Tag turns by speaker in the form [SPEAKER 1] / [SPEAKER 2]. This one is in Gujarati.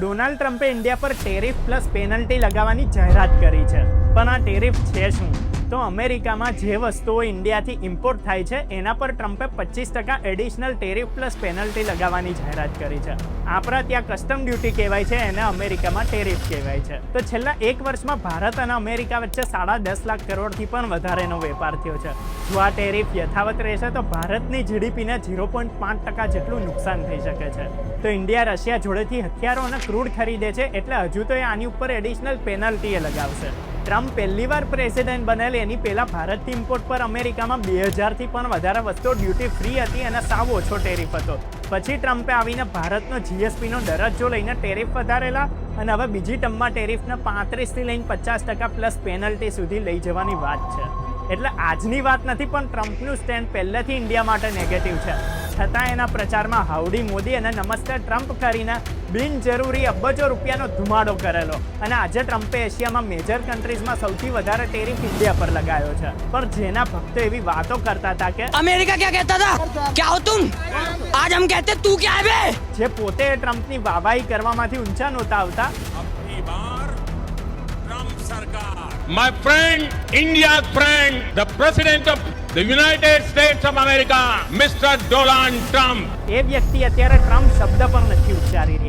[SPEAKER 1] ડોનાલ્ડ ટ્રમ્પે ઇન્ડિયા પર ટેરિફ પ્લસ પેનલ્ટી લગાવવાની જાહેરાત કરી છે. પણ આ ટેરિફ છે શું? તો અમેરિકામાં જે વસ્તુઓ ઇન્ડિયાથી ઇમ્પોર્ટ થાય છે, એના પર ટ્રમ્પે પચીસ ટકા એડિશનલ ટેરિફ પ્લસ પેનલ્ટી લગાવવાની જાહેરાત કરી છે. આપણા ત્યાં કસ્ટમ ડ્યુટી કહેવાય છે, એને અમેરિકામાં ટેરિફ કહેવાય છે. તો છેલ્લા એક વર્ષમાં ભારત અને અમેરિકા વચ્ચે સાડા દસ લાખ કરોડથી પણ વધારેનો વેપાર થયો છે. જો આ ટેરિફ યથાવત રહેશે, તો ભારતની જીડીપીને ઝીરો પોઈન્ટ પાંચ ટકા જેટલું નુકસાન થઈ શકે છે. તો ઇન્ડિયા રશિયા જોડેથી હથિયારો અને ક્રૂડ ખરીદે છે, એટલે હજુ તો એ આની ઉપર એડિશનલ પેનલ્ટીએ લગાવશે. ટ્રમ્પ પહેલીવાર પ્રેસિડેન્ટ બનેલ એની પહેલાં ભારતથી ઇમ્પોર્ટ પર અમેરિકામાં બે હજારથી પણ વધારે વસ્તુઓ ડ્યુટી ફ્રી હતી અને સાવ ઓછો ટેરિફ હતો. પછી ટ્રમ્પે આવીને ભારતનો જીએસપીનો દરજ્જો લઈને ટેરિફ વધારેલા અને હવે બીજી ટર્મમાં ટેરિફને પાંત્રીસથી લઈને પચાસ ટકા પ્લસ પેનલ્ટી સુધી લઈ જવાની વાત છે. એટલે આજની વાત નથી, પણ ટ્રમ્પનું સ્ટેન્ડ પહેલેથી ઇન્ડિયા માટે નેગેટિવ છે. છતાં એના પ્રચારમાં હાઉડી મોદી અને નમસ્તે ટ્રમ્પ કરીને બિનજરૂરી અબજો રૂપિયાનો ધુમાડો કરેલો. અને આજે ટ્રમ્પે એશિયામાં મેજર કન્ટ્રીઝમાં સૌથી વધારે ટેરિફ ઇન્ડિયા પર લગાયો છે. પણ જેના ભક્તો એવી વાતો કરતા હતા કે
[SPEAKER 2] અમેરિકા ક્યાં કહેતા હતા? ક્યાં તું આજ હમ કહેતે તું ક્યાં આવે
[SPEAKER 1] જે પોતે ટ્રમ્પની વાવાઈ કરવામાંથી ઊંચા નહોતા આવતા.
[SPEAKER 3] My friend India friend the president of the United States of America mister Donald Trump
[SPEAKER 1] એ વ્યક્તિ અત્યારે ટ્રમ્પ શબ્દ પણ નથી ઉચ્ચારી રહ્યા.